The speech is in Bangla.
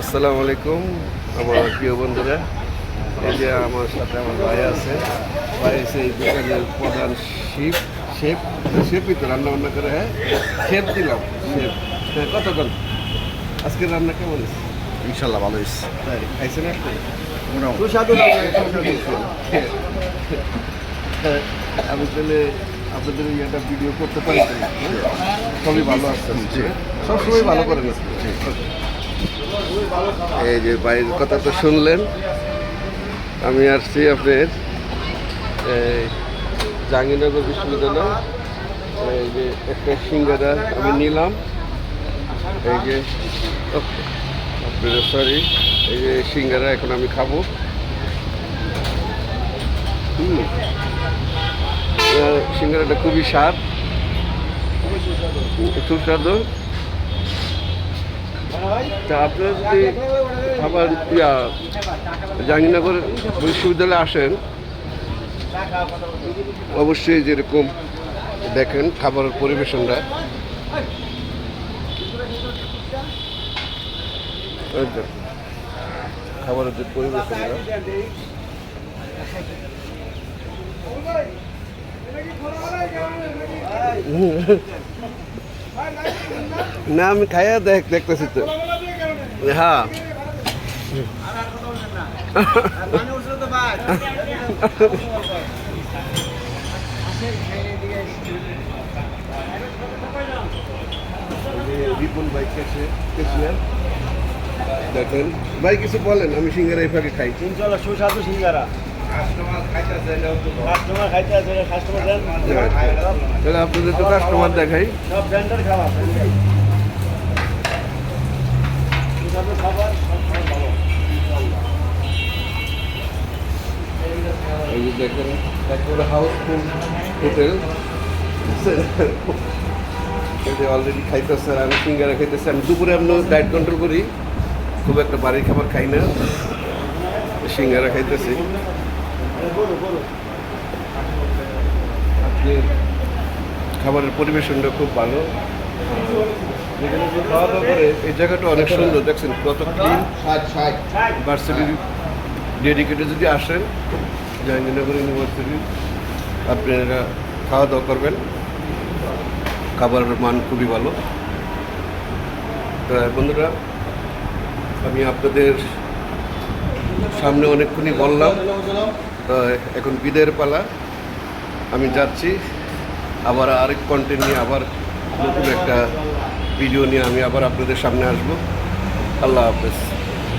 আসসালামু আলাইকুম আমার প্রিয় বন্ধুরা। এই যে আমার সাথে আমার ভাই আছে। ভাই এসে এই দোকানের প্রধান শিপ শেপ শেপই তো রান্না বান্না করে হ্যাঁ? শেফ দিলাম শেফ। হ্যাঁ কতক্ষণ? আজকে রান্না কেমন হয়েছে? ইনশাল্লাহ ভালো হয়েছে। তাই খাইছেন আপনি মোটামুটি। সুস্বাদু হ্যাঁ, আমি তাহলে আপনাদের একটা ভিডিও করতে পারি সবই ভালো আসছেন সবসময় ভালো করে আপনি। এই যে বাইরের কথা তো শুনলেন। আমি আসছি আপনার এই জাহাঙ্গীরনগর বিশ্ববিদ্যালয়। এই যে একটা সিঙ্গারা আমি নিলাম। এই যে সরি এই যে সিঙ্গারা এখন আমি খাব। সিঙ্গারাটা খুবই স্বাদ। সুস্বাদু। তা আপনারা যদি আবার ইয়া, জাহাঙ্গীরনগর বিশ্ববিদ্যালয়ে আসেন, অবশ্যই যেরকম দেখেন খাবারের পরিবেশনটা। খাবারের যে পরিবেশনটা। না আমি খাইয়া দেখ দেখতেছি তো। হ্যাঁ। রিপন ভাই কেছে কেছিলেন দেখেন ভাই কিছু বলেন আমি সিঙ্গারা এই ফাঁকে খাই। সুস্বাদু সিঙ্গারা। তাহলে আপনাদের তো কাস্টমার দেখাই। সব ব্র্যান্ডের খাবার সুস্বাদু খাবার সব খাবার ভালো। এই যে দেখেন একেবারে হাউসফুল হোটেল এই যে অলরেডি খাইতেছে আর আমি সিঙ্গারা খাইতেছি। আমি দুপুরে আমি ডায়েট কন্ট্রোল করি। খুব একটা বাড়ির খাবার খাই না। সিঙ্গারা খাইতেছি। আপনি খাবারের পরিবেশনটা খুব ভালো। খাওয়া দাওয়া করে, এই জায়গাটা অনেক সুন্দর, দেখছেন, কত ক্লিন ভার্সিটির ডেডিকেটে যদি আসেন, জাহাঙ্গীরনগর ইউনিভার্সিটি আপনারা খাওয়া দাওয়া করবেন। খাবারের মান খুবই ভালো। তা বন্ধুরা, আমি আপনাদের সামনে অনেকক্ষণই বললাম এখন বিদের পালা। আমি যাচ্ছি, আবার আরেক কন্টেন্ট নিয়ে আবার নতুন একটা ভিডিও নিয়ে আমি আবার আপনাদের সামনে আসব। আল্লাহ হাফেজ।